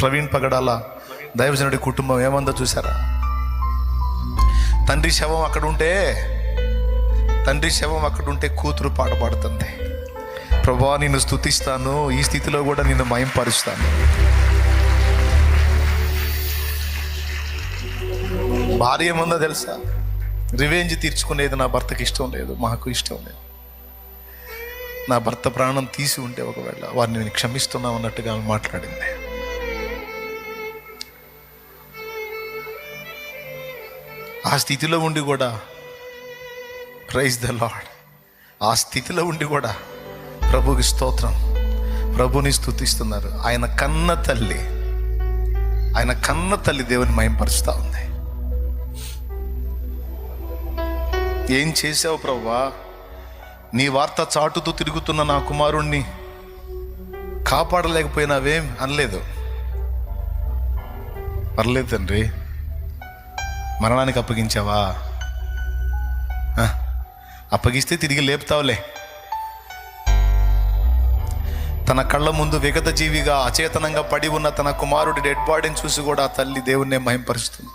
ప్రవీణ్ పగడాల దైవజనుడి కుటుంబం ఏమందో చూసారా తండ్రి శవం అక్కడ ఉంటే తండ్రి శవం అక్కడ ఉంటే కూతురు పాట పాడుతుంది. ప్రభా నిన్ను స్తుతిస్తాను ఈ స్థితిలో కూడా నిన్ను మయంపరుస్తాను భార్య ఏముందో తెలుసా? రివెంజ్ తీర్చుకునేది నా భర్తకి ఇష్టం లేదు మాకు ఇష్టం లేదు. నా భర్త ప్రాణం తీసి ఉంటే ఒకవేళ వారిని నేను క్షమిస్తున్నాం అన్నట్టుగా మాట్లాడింది. ఆ స్థితిలో ఉండి కూడా ప్రైజ్ ద లాడ్ ఆ స్థితిలో ఉండి కూడా ప్రభుకి స్తోత్రం. ప్రభుని స్థుతిస్తున్నారు ఆయన కన్న తల్లి ఆయన కన్న తల్లి దేవుని మయంపరుస్తూ ఉంది. ఏం చేసావు ప్రవ్వా? నీ వార్త చాటుతూ తిరుగుతున్న నా కుమారుణ్ణి కాపాడలేకపోయినావేం? అనలేదు. పర్లేదు తండ్రి. మరణానికి అప్పగించావా? అప్పగిస్తే తిరిగి లేపుతావులే. తన కళ్ళ ముందు విగత జీవిగా అచేతనంగా పడి ఉన్న తన కుమారుడి డెడ్ బాడీని చూసి కూడా ఆ తల్లి దేవుణ్ణి మహింపరుస్తుంది.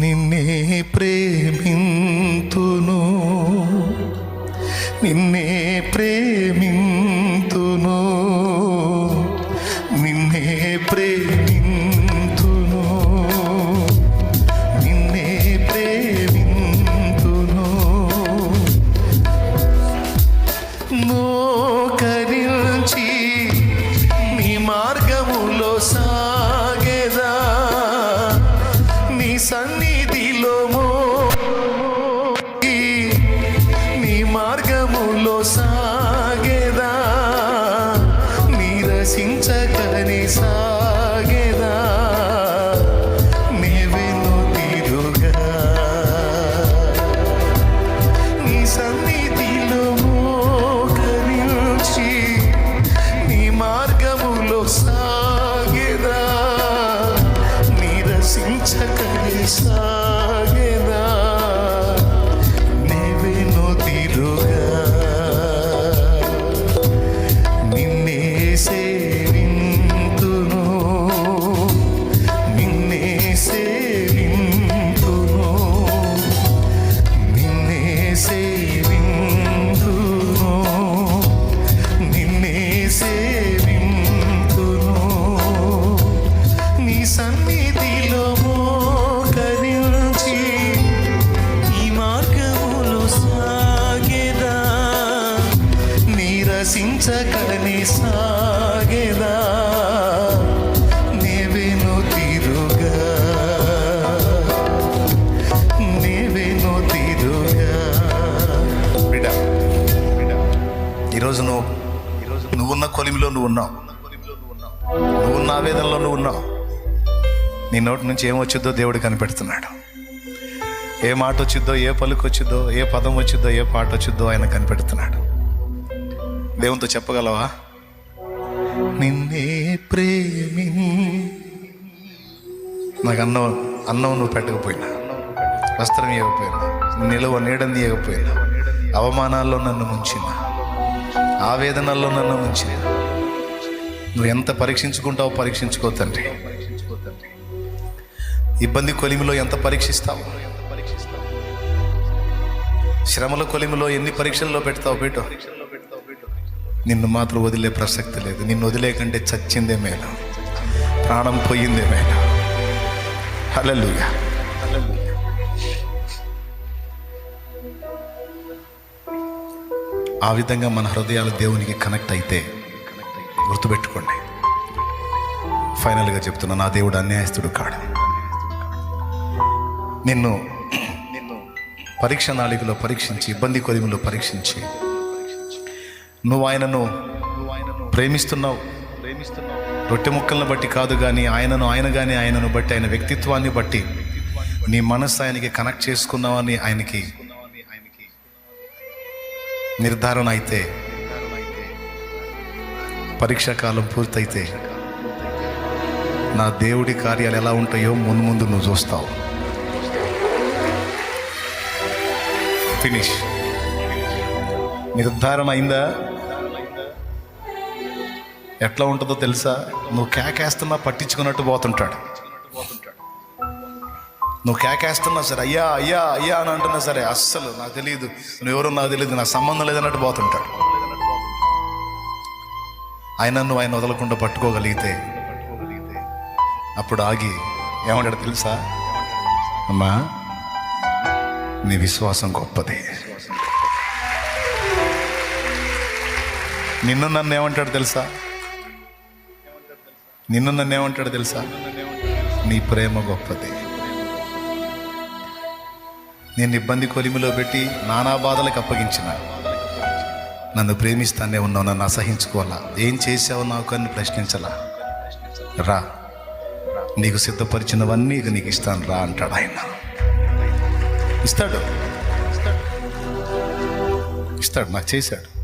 నిన్నే ప్రేమింతును నిన్నే ಕರ ఈరోజు నువ్వు ఈరోజు నువ్వున్న కొలిమిలో నువ్వు ఉన్నావు. నువ్వున్న ఆవేదనలో నువ్వు ఉన్నావు. నీ నోటి నుంచి ఏమొచ్చుద్దో దేవుడు కనిపెడుతున్నాడు. ఏ మాట వచ్చిద్దో ఏ పలుకు వచ్చిద్దో ఏ పదం వచ్చిద్దో ఏ పాట వచ్చిద్దో ఆయన కనిపెడుతున్నాడు. దేవునితో చెప్పగలవా? నిన్నే ప్రేమి నాకు అన్నం అన్నం నువ్వు పెట్టకపోయినా. వస్త్రం ఇవ్వకపోయినా. నిలువ నీడని ఇవ్వకపోయినా. అవమానాల్లో నన్ను ముంచిన. ఆవేదనల్లో నన్ను ఉంచి నువ్వు ఎంత పరీక్షించుకుంటావో పరీక్షించుకో తండ్రి. ఇబ్బంది కొలిమిలో ఎంత పరీక్షిస్తావు? శ్రమల కొలిమిలో ఎన్ని పరీక్షల్లో పెడతావు పెట్టు నిన్ను మాత్రం వదిలే ప్రసక్తి లేదు. నిన్ను వదిలే కంటే చచ్చిందే మేలు. ప్రాణం పోయిందే మేలు. హల్లెలూయా. ఆ విధంగా మన హృదయాలు దేవునికి కనెక్ట్ అయితే గుర్తుపెట్టుకోండి. ఫైనల్గా చెప్తున్నా నా దేవుడు అన్యాయస్తుడు కాడు. నిన్ను నిన్ను పరీక్ష నాళికలో పరీక్షించి ఇబ్బంది కొలిమిలో పరీక్షించి నువ్వు ఆయనను ప్రేమిస్తున్నావు. ప్రేమిస్తున్నావు రొట్టె ముక్కలను బట్టి కాదు కానీ ఆయనను ఆయన కానీ ఆయనను బట్టి ఆయన వ్యక్తిత్వాన్ని బట్టి నీ మనస్సు ఆయనకి కనెక్ట్ చేసుకున్నావని ఆయనకి నిర్ధారణ అయితే పరీక్షాకాలం పూర్తయితే నా దేవుడి కార్యాలు ఎలా ఉంటాయో ముందు ముందు నువ్వు చూస్తావు. ఫినిష్ నిర్ధారణ అయిందా? ఎట్లా ఉంటుందో తెలుసా? నువ్వు కేకేస్తున్నా పట్టించుకున్నట్టు పోతుంటాడు. నువ్వు కేకేస్తున్నా సరే అయ్యా అయ్యా అయ్యా అని అంటున్నా సరే అస్సలు నాకు తెలియదు నువ్వెవరో నాకు తెలియదు నా సంబంధం లేదన్నట్టు పోతుంటాడు ఆయన నువ్వు ఆయన వదలకుండా పట్టుకోగలిగితే అప్పుడు ఆగి ఏమంటాడు తెలుసా? అమ్మా నీ విశ్వాసం గొప్పది. నిన్ను నన్ను ఏమంటాడు తెలుసా? నిన్ను నన్ను ఏమంటాడు తెలుసా? నీ ప్రేమ గొప్పది. నేను ఇబ్బంది కొలిమిలో పెట్టి నానా బాధలకు అప్పగించిన. నన్ను ప్రేమిస్తానే ఉన్నావు నన్ను అసహించుకోవాలా? ఏం చేసావు నాకు అని ప్రశ్నించలా? రా. నీకు సిద్ధపరిచినవన్నీ ఇక నీకు ఇస్తాను రా అంటాడు ఆయన. ఇస్తాడు. ఇస్తాడు నాకు చేశాడు.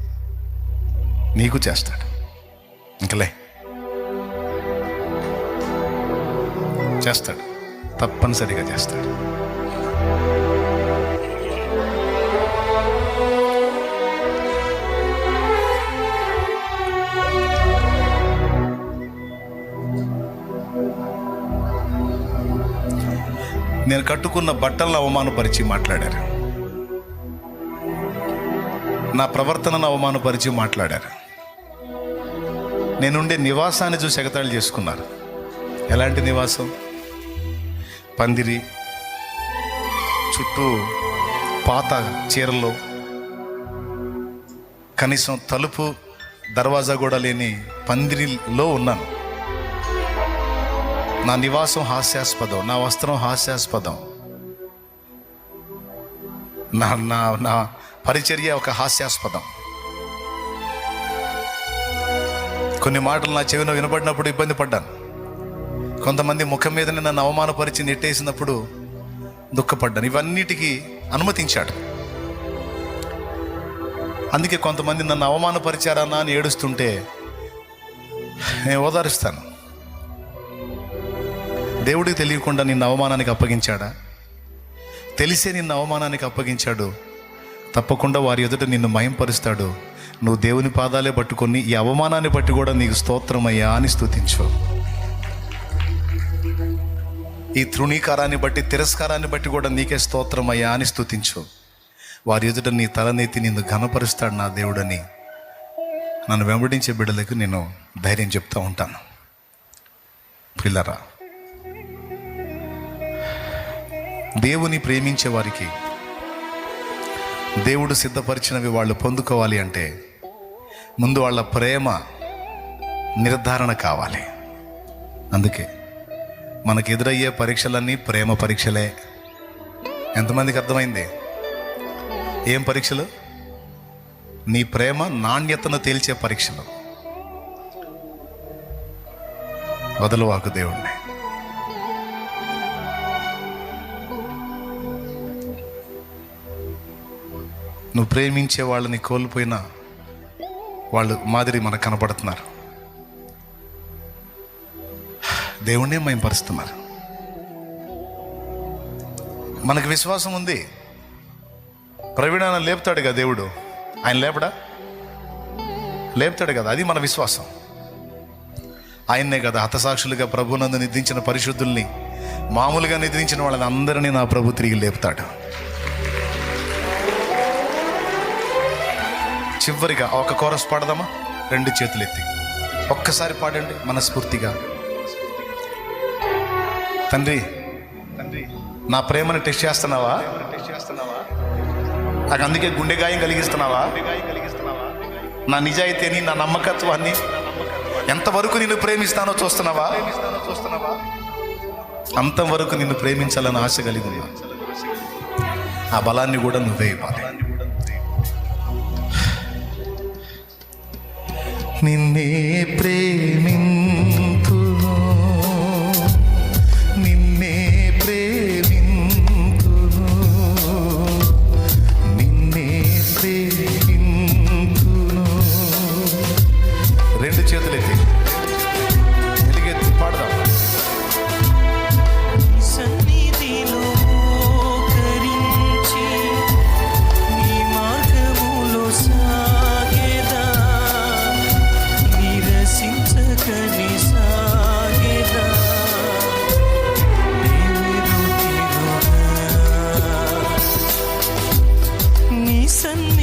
నీకు చేస్తాడు. ఇంకలే చేస్తాడు. తప్పనిసరిగా చేస్తాడు. నేను కట్టుకున్న బట్టలను అవమానపరిచి మాట్లాడారు. నా ప్రవర్తనను అవమానపరిచి మాట్లాడారు. నేనుండే నివాసాన్ని చూసి ఎగతాళి చేసుకున్నారు. ఎలాంటి నివాసం? పందిరి చుట్టూ పాత చీరల్లో కనీసం తలుపు దర్వాజా కూడా లేని పందిరిలో ఉన్నాను. నా నివాసం హాస్యాస్పదం నా వస్త్రం హాస్యాస్పదం. నా నా నా పరిచర్య ఒక హాస్యాస్పదం. కొన్ని మాటలు నా చెవిన వినపడినప్పుడు ఇబ్బంది పడ్డాను. కొంతమంది ముఖం మీదనే నన్ను అవమానపరిచి నెట్టేసినప్పుడు దుఃఖపడ్డాను. ఇవన్నిటికీ అనుమతించాడు. అందుకే కొంతమంది నన్ను అవమానపరిచారన్నా అని ఏడుస్తుంటే నేను ఓదారుస్తాను. దేవుడికి తెలియకుండా నిన్ను అవమానానికి అప్పగించాడా? తెలిసే నిన్ను అవమానానికి అప్పగించాడు. తప్పకుండా వారి ఎదుట నిన్ను మయంపరుస్తాడు. నువ్వు దేవుని పాదాలే పట్టుకొని ఈ అవమానాన్ని బట్టి కూడా నీకు స్తోత్రమయ్యా అని స్థుతించు ఈ తృణీకారాన్ని బట్టి తిరస్కారాన్ని బట్టి కూడా నీకే స్తోత్రమయ్యా అని స్థుతించు వారి ఎదుట నీ తలనెత్తి నిన్ను ఘనపరుస్తాడు నా దేవుడని. నన్ను వెంబడించే బిడ్డలకు నేను ధైర్యం చెప్తూ ఉంటాను. పిల్లరా దేవుని ప్రేమించే వారికి దేవుడు సిద్ధపరిచినవి వాళ్ళు పొందుకోవాలి అంటే ముందు వాళ్ళ ప్రేమ నిర్ధారణ కావాలి. అందుకే మనకు ఎదురయ్యే పరీక్షలన్నీ ప్రేమ పరీక్షలే. ఎంతమందికి అర్థమైంది? ఏం పరీక్షలు? నీ ప్రేమ నాణ్యతను తేల్చే పరీక్షలు. వదలవాకు దేవుణ్ణి. నువ్వు ప్రేమించే వాళ్ళని కోల్పోయినా వాళ్ళు మాదిరి మనకు కనపడుతున్నారు. దేవుణ్ణే మయంపరుస్తున్నారు. మనకు విశ్వాసం ఉంది. ప్రవీణాన్ని లేపుతాడు కదా దేవుడు. ఆయన లేపడా? లేపుతాడు కదా అది మన విశ్వాసం. ఆయన్నే కదా హతసాక్షులుగా ప్రభునందు నిద్రించిన పరిశుద్ధుల్ని మామూలుగా నిద్రించిన వాళ్ళని అందరినీ నా ప్రభు తిరిగి లేపుతాడు. చివరిగా ఒక కోరస్ పాడదామా? రెండు చేతులు ఎత్తి ఒక్కసారి పాడండి మనస్ఫూర్తిగా. తండ్రి తండ్రి. నా ప్రేమను టెస్ట్ చేస్తున్నావా? నాకు అందుకే గుండె గాయం కలిగిస్తున్నావా? నా నిజాయితీని నా నమ్మకత్వాన్ని ఎంతవరకు నిన్ను ప్రేమిస్తానో చూస్తున్నావా? అంతవరకు నిన్ను ప్రేమించాలని ఆశ కలిగి ఆ బలాన్ని కూడా నువ్వే ఇవ్వాలి. నిన్నే ప్రేమించ send